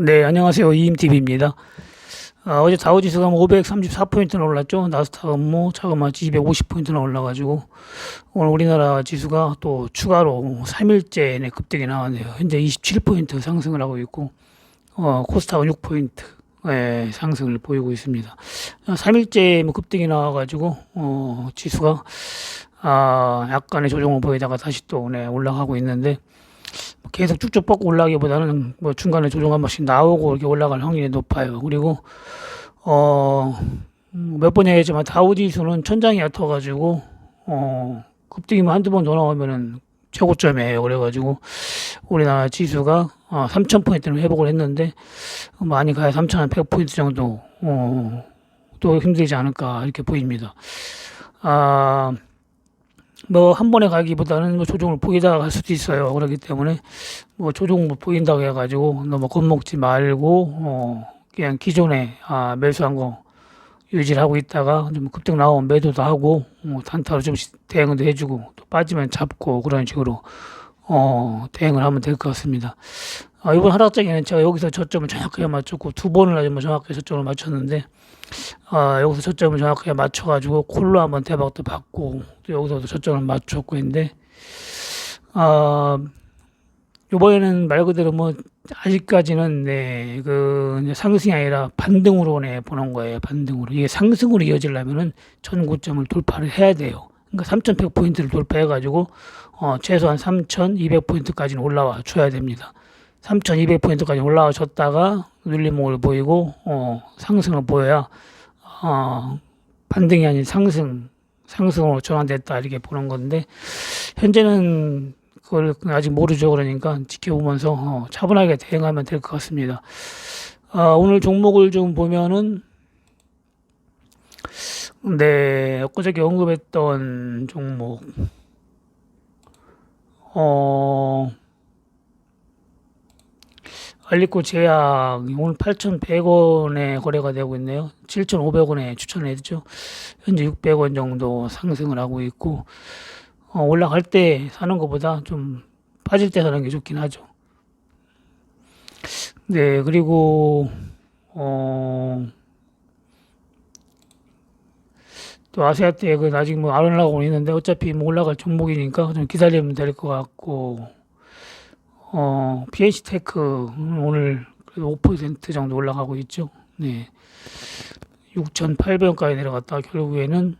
네, 안녕하세요. 이임TV입니다. 아, 어제 다우지수가 534포인트나 올랐죠. 나스닥은 뭐 자그마치 250포인트나 올라가지고 오늘 우리나라 지수가 또 추가로 3일째 내 급등이 나왔네요. 현재 27포인트 상승을 하고 있고 어, 코스닥은 6포인트 예, 상승을 보이고 있습니다. 3일째 뭐 급등이 나와가지고 어, 지수가 아, 약간의 조정을 보이다가 다시 또 네, 올라가고 있는데 계속 쭉쭉 뻗고 올라가기보다는 뭐 중간에 조정 한 번씩 나오고 이렇게 올라갈 확률이 높아요. 그리고 어몇 번이 했지만 다우지 수는 천장이 얕아가지고 어 급등이면 한두 번 더 나오면은 최고점이에요. 그래가지고 우리나라 지수가 어, 3,000포인트를 회복을 했는데 많이 가야 3,100 포인트 정도 어, 또 힘들지 않을까 이렇게 보입니다. 아, 뭐 한 번에 가기보다는 뭐 조정을 보이다가 갈 수도 있어요. 그렇기 때문에 뭐 조정을 보인다고 해가지고 너무 겁먹지 말고 어, 그냥 기존에 아, 매수한 거 유지를 하고 있다가 좀 급등 나오면 매도도 하고 어, 단타로 좀 대응도 해주고 또 빠지면 잡고 그런 식으로 어, 대응을 하면 될 것 같습니다. 아, 이번 하락장에는 제가 여기서 저점을 정확하게 맞췄고 두 번을 아주 뭐 정확하게 저점을 맞췄는데 아, 여기서 저점을 정확하게 맞춰가지고 콜로 한번 대박도 받고 또 여기서도 저점을 맞췄고 했는데 아, 이번에는 말 그대로 뭐 아직까지는 네, 그 상승이 아니라 반등으로 네, 보는 거예요. 반등으로. 이게 상승으로 이어지려면은 전고점을 돌파를 해야 돼요. 그러니까 3,100포인트를 돌파해 가지고 어, 최소한 3,200포인트까지는 올라와 줘야 됩니다. 3,200포인트까지 올라와 줬다가 눌림목을 보이고 어, 상승을 보여야 어, 반등이 아닌 상승 상승으로 전환됐다 이렇게 보는 건데 현재는 그걸 아직 모르죠. 그러니까 지켜보면서 어, 차분하게 대응하면 될 것 같습니다. 아, 오늘 종목을 좀 보면은 네, 엊그저께 언급했던 종목 어 알리코 제약 오늘 8,100원에 거래가 되고 있네요. 7,500원에 추천을 했죠. 현재 600원 정도 상승을 하고 있고 어, 올라갈 때 사는 것보다 좀 빠질 때 사는 게 좋긴 하죠. 네, 그리고 어, 또 아세아 때그 아직 뭐 안 올라가고 있는데 어차피 뭐 올라갈 종목이니까 좀 기다리면 될 것 같고 어, PH 테크 오늘 그래도 5% 정도 올라가고 있죠. 네. 6,800원까지 내려갔다 결국에는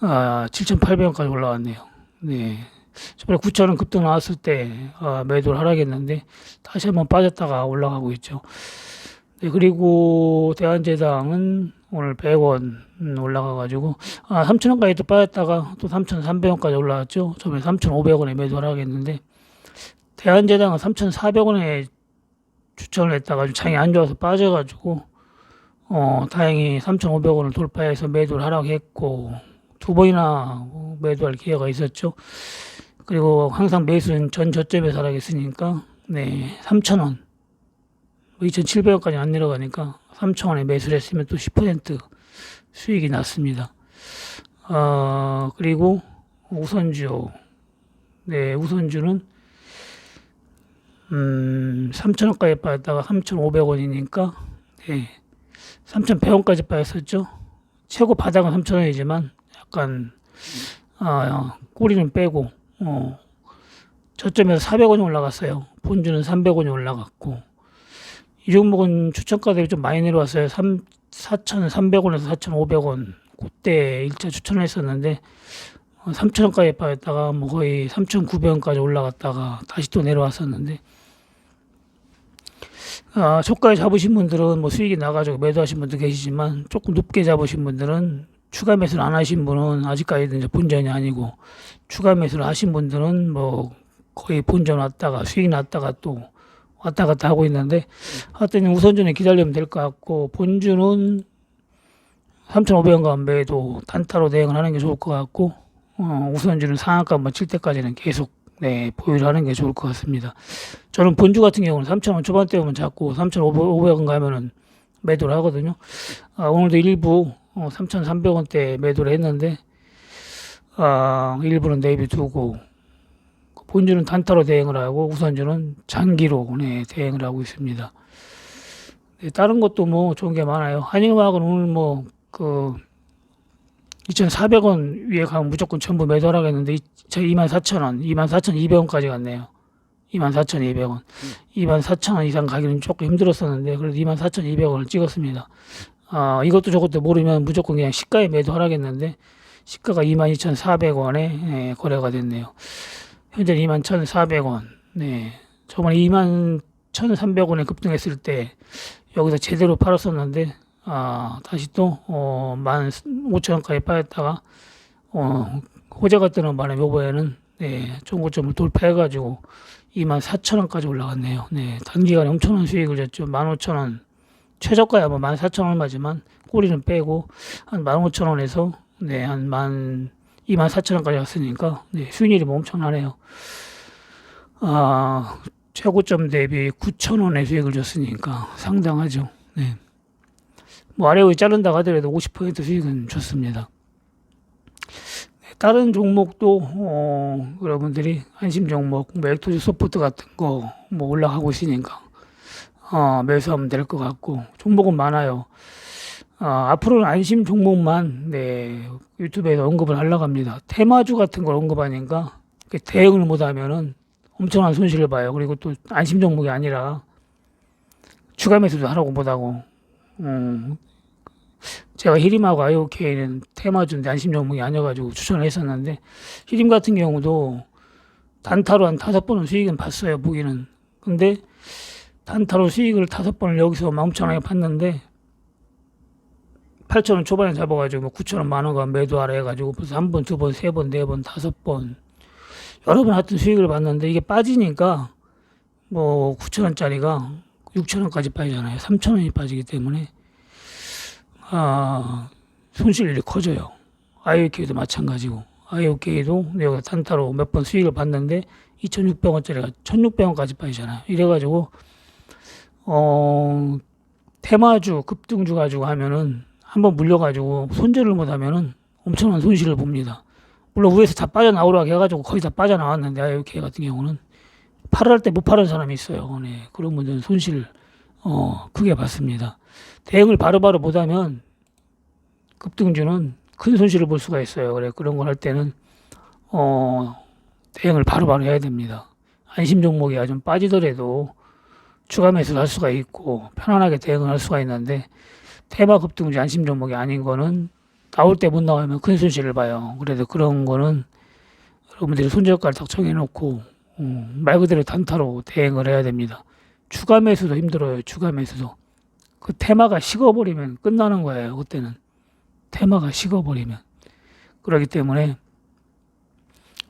아, 7,800원까지 올라왔네요. 네. 저번에 9,000원 급등 나왔을 때 아, 매도를 하라겠는데 다시 한번 빠졌다가 올라가고 있죠. 네, 그리고 대한제당은 오늘 100원 올라가가지고 아 3,000원까지 또 빠졌다가 또 3,300원까지 올라왔죠. 처음에 3,500원에 매도를 하겠는데 대한제당은 3,400원에 추천을 했다가 좀 장이 안 좋아서 빠져가지고 어 다행히 3,500원을 돌파해서 매도를 하라고 했고 두 번이나 매도할 기회가 있었죠. 그리고 항상 매수는 전 저점에서 하라고 했으니까 네 3,000원 2,700원까지 안 내려가니까 3,000원에 매수를 했으면 또 10% 수익이 났습니다. 어, 그리고 우선주. 네, 우선주는 음, 3,000원까지 빠졌다가 3,500원이니까 네, 3,100원까지 빠졌었죠. 최고 바닥은 3,000원이지만 약간 아, 꼬리는 빼고 어, 저점에서 400원이 올라갔어요. 본주는 300원이 올라갔고 이 종목은 추천가 대비 좀 많이 내려왔어요. 3, 4,300원에서 4,500원. 그때 일차 추천을 했었는데, 3,000원까지 빠졌다가 뭐 거의 3,900원까지 올라갔다가 다시 또 내려왔었는데, 아, 초가에 잡으신 분들은 뭐 수익이 나가지고 매도하신 분도 계시지만, 조금 높게 잡으신 분들은 추가 매수를 안 하신 분은 아직까지도 이제 본전이 아니고, 추가 매수를 하신 분들은 뭐 거의 본전 왔다가 수익 났다가 또 왔다 갔다 하고 있는데 하여튼 우선주는 기다리면 될 것 같고 본주는 3,500원간 매도 단타로 대응을 하는 게 좋을 것 같고 어, 우선주는 상한가 뭐칠 때까지는 계속 네, 보유를 하는 게 좋을 것 같습니다. 저는 본주 같은 경우는 3,000원 초반대 오면 잡고 3,500원 가면은 매도를 하거든요. 아, 오늘도 일부 어, 3,300원대 매도를 했는데 아, 일부는 내비 두고 본주는 단타로 대응을 하고 우선주는 장기로 네, 대응을 하고 있습니다. 네, 다른 것도 뭐 좋은 게 많아요. 한일화학은 오늘 뭐 그 2,400원 위에 가면 무조건 전부 매도하라고 했는데 저 24,000원, 24,200원까지 갔네요. 24,200원. 24,000원 이상 가기는 조금 힘들었었는데 그래도 24,200원을 찍었습니다. 아, 이것도 저것도 모르면 무조건 그냥 시가에 매도하라겠는데 시가가 22,400원에 예, 거래가 됐네요. 현재 21,400원. 네. 저번에 21,300원에 급등했을 때 여기서 제대로 팔았었는데 아, 다시 또 어, 15,000원까지 빠졌다가 어, 호재가 뜨는 바람에 요번에는 네, 종고점을 돌파해가지고 24,000원까지 올라갔네요. 네, 단기간에 엄청난 수익을 줬죠. 15,000원. 최저가야 뭐 14,000원 얼마지만 꼬리는 빼고 한 15,000원에서 네, 한 만, 24,000원까지 갔으니까 네, 수익률이 뭐 엄청나네요. 아, 최고점 대비 9,000원의 수익을 줬으니까 상당하죠. 네. 뭐 아래 위 자른다고 하더라도 50% 수익은 좋습니다. 네, 다른 종목도 어, 여러분들이 안심 종목, 뭐 액토즈 소프트 같은 거 뭐 올라가고 있으니까 어, 매수하면 될 것 같고 종목은 많아요. 어, 앞으로는 안심 종목만 네, 유튜브에서 언급을 하려고 합니다. 테마주 같은 걸 언급하니까 그 대응을 못하면은 엄청난 손실을 봐요. 그리고 또 안심 종목이 아니라 추가 매수도 하라고 못하고 음, 제가 히림하고 IOK는 테마주인데 안심 종목이 아니어가지고 추천을 했었는데 히림 같은 경우도 단타로 한 다섯 번은 수익은 봤어요. 보기는. 근데 단타로 수익을 다섯 번을 여기서 맘천하게 봤는데 8천 원 초반에 잡아가지고 9천 원 만 원가 매도하라 해가지고 벌써 한 번, 두 번, 세 번, 네 번, 다섯 번 여러 번 하여튼 수익을 봤는데 이게 빠지니까 뭐 9천 원짜리가 6천 원까지 빠지잖아요. 3천 원이 빠지기 때문에 아 손실이 커져요. IOK도 마찬가지고 IOK도 내가 단타로 몇 번 수익을 봤는데 2,600원짜리가 1,600원까지 빠지잖아요. 이래가지고 어 테마주 급등주 가지고 하면은 한번 물려가지고 손절을 못하면은 엄청난 손실을 봅니다. 물론 위에서 다 빠져나오라고 해가지고 거의 다 빠져나왔는데 IOK 같은 경우는 팔을 때 못 파는 사람이 있어요. 네. 그런 분들은 손실 어 크게 받습니다. 대응을 바로바로 못하면 급등주는 큰 손실을 볼 수가 있어요. 그래 그런 걸 할 때는 어 대응을 바로바로 해야 됩니다. 안심 종목이 좀 빠지더라도 추가 매수를 할 수가 있고 편안하게 대응을 할 수가 있는데 테마 급등주 안심 종목이 아닌 거는 나올 때 못 나오면 큰 손실을 봐요. 그래도 그런 거는 여러분들이 손절가를 딱 정해놓고 음, 말 그대로 단타로 대응을 해야 됩니다. 추가 매수도 힘들어요. 추가 매수도 그 테마가 식어버리면 끝나는 거예요. 그때는 테마가 식어버리면 그렇기 때문에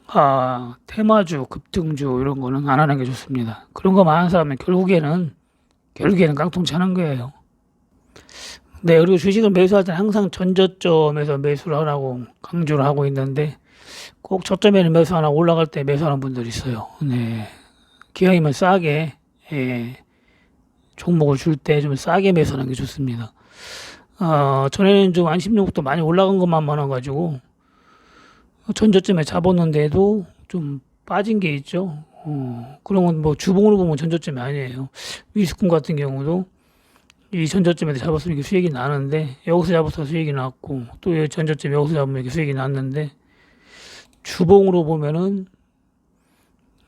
아 테마주 급등주 이런 거는 안 하는 게 좋습니다. 그런 거 많은 사람은 결국에는 결국에는 깡통 차는 거예요. 네, 그리고 주식을 매수할 때 항상 전저점에서 매수를 하라고 강조를 하고 있는데 꼭 저점에는 매수 하나 올라갈 때 매수하는 분들이 있어요. 네. 기왕이면 싸게, 예, 종목을 줄 때 좀 싸게 매수하는 게 좋습니다. 어, 전에는 좀 안심종목도 많이 올라간 것만 많아가지고 전저점에 잡았는데도 좀 빠진 게 있죠. 어, 그런 건 뭐 주봉으로 보면 전저점이 아니에요. 위스콘 같은 경우도 이 전 저점에서 잡았으면 이게 수익이 나는데 여기서 잡아서 수익이 났고 또이 전저점 여기서 잡으면 이게 수익이 났는데 주봉으로 보면은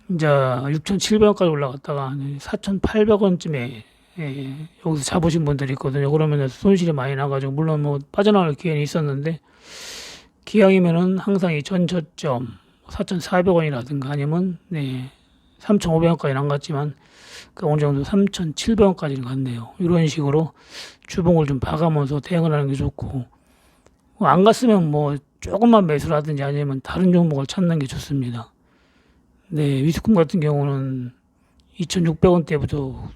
이제 6,700원까지 올라갔다가 4,800원쯤에 예, 여기서 잡으신 분들이 있거든요. 그러면 손실이 많이 나가지고 물론 뭐 빠져나갈 기회는 있었는데 기왕이면은 항상 이 전 저점 4,400원이라든가 아니면 네 3,500원까지 안 갔지만 그 어느 정도 3,700원까지는 갔네요. 이런 식으로 주봉을 좀 봐가면서 대응을 하는 게 좋고 뭐 안 갔으면 뭐 조금만 매수를 하든지 아니면 다른 종목을 찾는 게 좋습니다. 네, 위스콘 같은 경우는 2,600원 때부터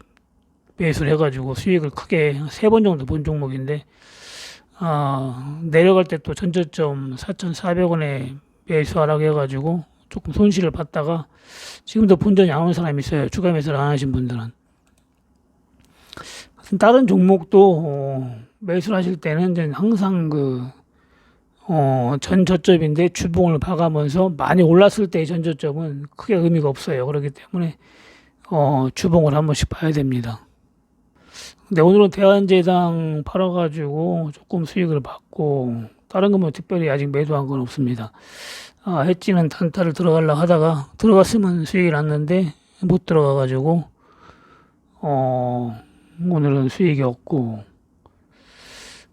매수를 해가지고 수익을 크게 세 번 정도 본 종목인데 아, 내려갈 때 또 전저점 4,400원에 매수하라고 해가지고 조금 손실을 봤다가 지금도 본전이 안 오는 사람이 있어요. 추가 매수를 안 하신 분들은. 다른 종목도 어, 매수를 하실 때는 항상 그 어, 전 저점인데 주봉을 봐가면서 많이 올랐을 때의 전 저점은 크게 의미가 없어요. 그렇기 때문에 어, 주봉을 한 번씩 봐야 됩니다. 근데 오늘은 대한제당 팔아가지고 조금 수익을 받고 다른 거뭐 특별히 아직 매도한 건 없습니다. 아, 해지는 단타를 들어가려고 하다가 들어갔으면 수익이 났는데 못 들어가가지고 어, 오늘은 수익이 없고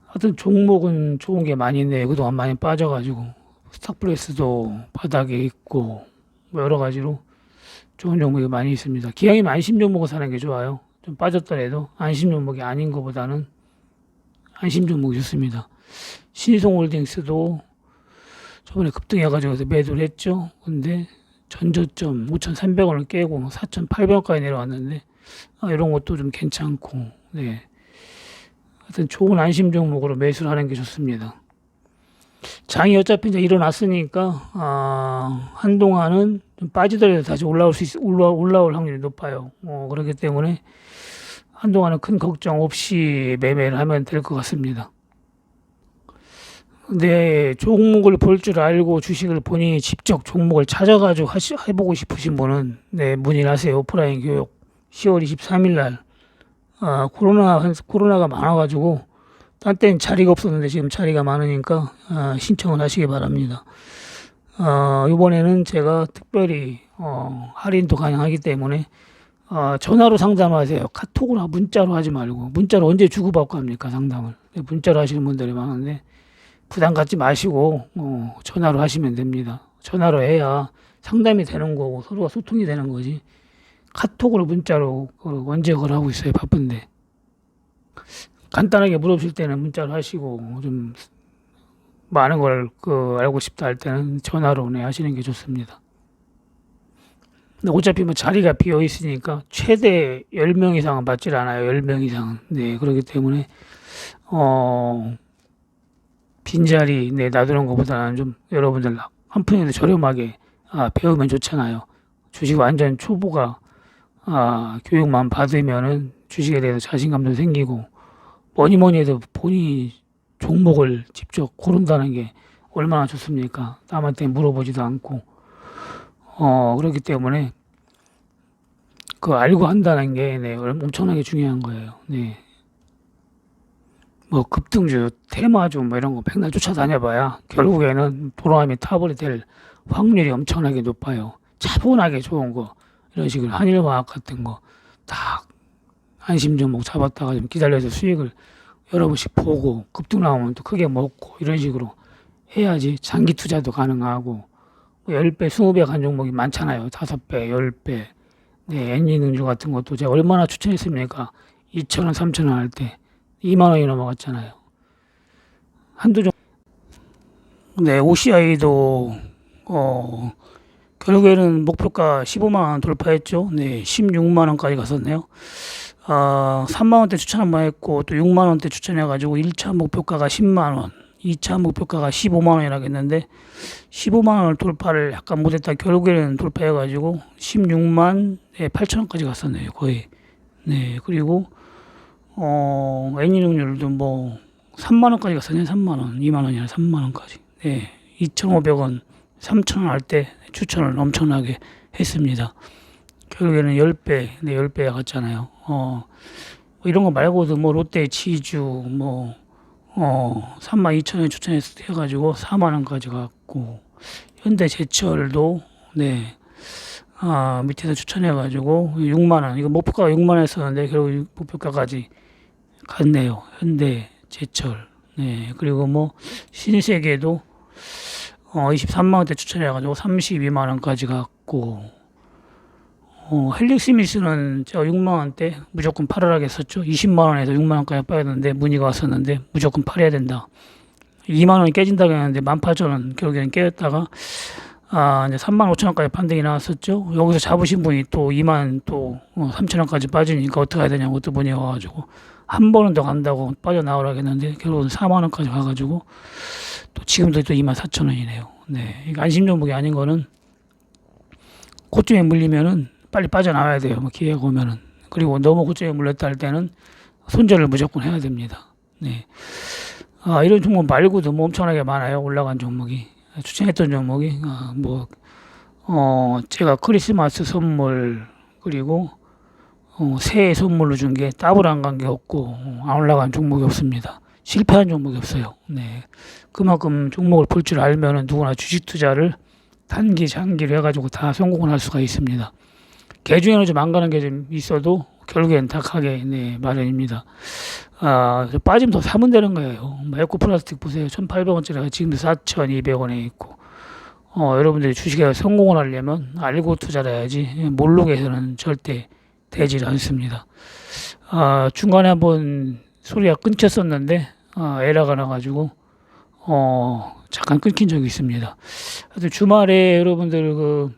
하여튼 종목은 좋은 게 많이 있네요. 그동안 많이 빠져가지고 스탁플레스도 바닥에 있고 뭐 여러 가지로 좋은 종목이 많이 있습니다. 기왕이면 안심 종목을 사는 게 좋아요. 좀 빠졌더라도 안심 종목이 아닌 것보다는 안심 종목이 좋습니다. 신성홀딩스도 저번에 급등해가지고 매도를 했죠. 근데 전저점 5,300원을 깨고 4,800원까지 내려왔는데 아, 이런 것도 좀 괜찮고 네. 하여튼 좋은 안심 종목으로 매수를 하는 게 좋습니다. 장이 어차피 이제 일어났으니까 아, 한동안은 좀 빠지더라도 다시 올라올 수 있, 올라, 올라올 확률이 높아요. 어, 그렇기 때문에 한동안은 큰 걱정 없이 매매를 하면 될 것 같습니다. 네, 종목을 볼 줄 알고 주식을 본인이 직접 종목을 찾아가지고 하시, 해보고 싶으신 분은 네, 문의를 하세요. 오프라인 교육 10월 23일 날 아, 코로나 코로나가 많아가지고 딴 때는 자리가 없었는데 지금 자리가 많으니까 아, 신청을 하시기 바랍니다. 어, 이번에는 제가 특별히 어, 할인도 가능하기 때문에 어, 전화로 상담하세요. 카톡으로 문자로 하지 말고 문자로 언제 주고받고 합니까 상담을 네, 문자로 하시는 분들이 많은데 부담 갖지 마시고 어, 전화로 하시면 됩니다. 전화로 해야 상담이 되는 거고 서로가 소통이 되는 거지. 카톡으로 문자로 그 언제 걸 하고 있어요 바쁜데 간단하게 물어보실 때는 문자로 하시고 좀 많은 걸 그 알고 싶다 할 때는 전화로 네, 하시는 게 좋습니다. 근데 어차피 뭐 자리가 비어 있으니까 최대 10명 이상은 받질 않아요. 10명 이상은. 네, 그렇기 때문에 어 빈자리 네, 놔두는 것보다는 좀 여러분들 한 푼이라도 저렴하게 아, 배우면 좋잖아요. 주식 완전 초보가 아, 교육만 받으면은 주식에 대해서 자신감도 생기고 뭐니 뭐니 해도 본인이 종목을 직접 고른다는 게 얼마나 좋습니까? 남한테 물어보지도 않고 어 그렇기 때문에 그 알고 한다는 게 네, 엄청나게 중요한 거예요. 네. 뭐 급등주, 테마주 뭐 이런 거 백날 쫓아다녀봐야 결국에는 보람이 타버리 될 확률이 엄청나게 높아요. 차분하게 좋은 거 이런 식으로 한일화학 같은 거딱 안심 종목 잡았다가 좀 기다려서 수익을 여러 번씩 보고 급등 나오면 또 크게 먹고 이런 식으로 해야지 장기 투자도 가능하고 뭐 10배, 20배 간 종목이 많잖아요. 5배, 10배. 네, 엔진응주 같은 것도 제가 얼마나 추천했습니까? 2,000원, 3,000원 할 때 2만 원이 넘어갔잖아요. 한두 종 네, OCI도 어 결국에는 목표가 15만 원 돌파했죠. 네, 16만 원까지 갔었네요. 아, 3만 원대 추천 한번 했고 또 6만 원대 추천해 가지고 1차 목표가가 10만 원, 2차 목표가가 15만 원이라고 했는데 15만 원을 돌파를 약간 못 했다. 결국에는 돌파해 가지고 16만 8천 원까지 갔었네요. 거의. 네, 그리고 어, 애니능률도 뭐 3만 원까지 갔었네. 3만 원, 2만 원이 아니라 3만 원까지. 네, 2,500원, 3,000원 할 때 추천을 엄청나게 했습니다. 결국에는 10배, 네, 10배 갔잖아요. 어, 뭐 이런 거 말고도 뭐 롯데 치즈, 뭐, 어, 3만 2천 원 추천해서 해가지고 4만 원까지 갔고, 현대 제철도, 네, 아, 밑에서 추천해가지고 6만 원, 이거 목표가가 6만 원 했었는데 결국 목표가까지 갔네요. 현대 제철. 네, 그리고 뭐 신세계도 어, 23만 원대 추천해가지고 32만 원까지 갔고, 어, 헬릭스미스는 제가 6만 원대 무조건 팔으라고 했었죠. 20만 원에서 6만 원까지 빠야 되는데 문의가 왔었는데 무조건 팔아야 된다. 2만 원이 깨진다고 했는데 18,000원 결국에는 깨졌다가 아, 이제 3만 5천 원까지 판등이 나왔었죠. 여기서 잡으신 분이 또 2만 또 3천 원까지 빠지니까 어떻게 해야 되냐고 또 문의가 와가지고 한 번은 더 간다고 빠져나오라고 했는데 결국은 4만 원까지 가가지고 또 지금도 또 2만 4천 원이네요. 네, 이거 안심 종목이 아닌 거는 고점에 물리면은 빨리 빠져나와야 돼요. 뭐 기회가 오면은 그리고 너무 고점에 물렸다 할 때는 손절을 무조건 해야 됩니다. 네. 아, 이런 종목 말고도 뭐 엄청나게 많아요. 올라간 종목이. 추천했던 종목이. 아, 뭐, 어, 제가 크리스마스 선물, 그리고, 어, 새해 선물로 준게간게 없고, 어, 안 올라간 종목이 없습니다. 실패한 종목이 없어요. 네. 그만큼 종목을 볼 줄 알면은 누구나 주식 투자를 단기, 장기로 해가지고 다 성공을 할 수가 있습니다. 개 중에는 좀 안 가는 게 좀 있어도 결국엔 다 가게 네, 마련입니다. 아, 빠지면 더 사면 되는 거예요. 뭐 에코 플라스틱 보세요. 1,800원짜리가 지금도 4,200원에 있고. 어, 여러분들이 주식에 성공을 하려면 알고 투자를 해야지 모르고 해서는 절대 되질 않습니다. 아, 중간에 한번 소리가 끊겼었는데 아, 에러가 나가지고 어, 잠깐 끊긴 적이 있습니다. 하여튼 주말에 여러분들 그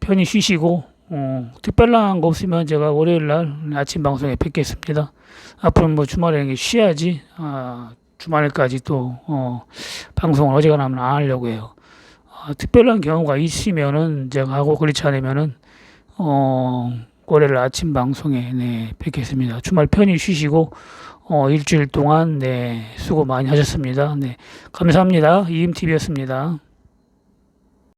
편히 쉬시고 어, 특별한 거 없으면 제가 월요일 날 아침 방송에 뵙겠습니다. 앞으로 뭐 주말에 쉬어야지 아, 주말까지 또 어, 방송을 어지간하면 안 하려고 해요. 아, 특별한 경우가 있으면은 제가 하고 그렇지 않으면은 어, 월요일 아침 방송에 네, 뵙겠습니다. 주말 편히 쉬시고 어, 일주일 동안 네, 수고 많이 하셨습니다. 네, 감사합니다. 이임TV였습니다.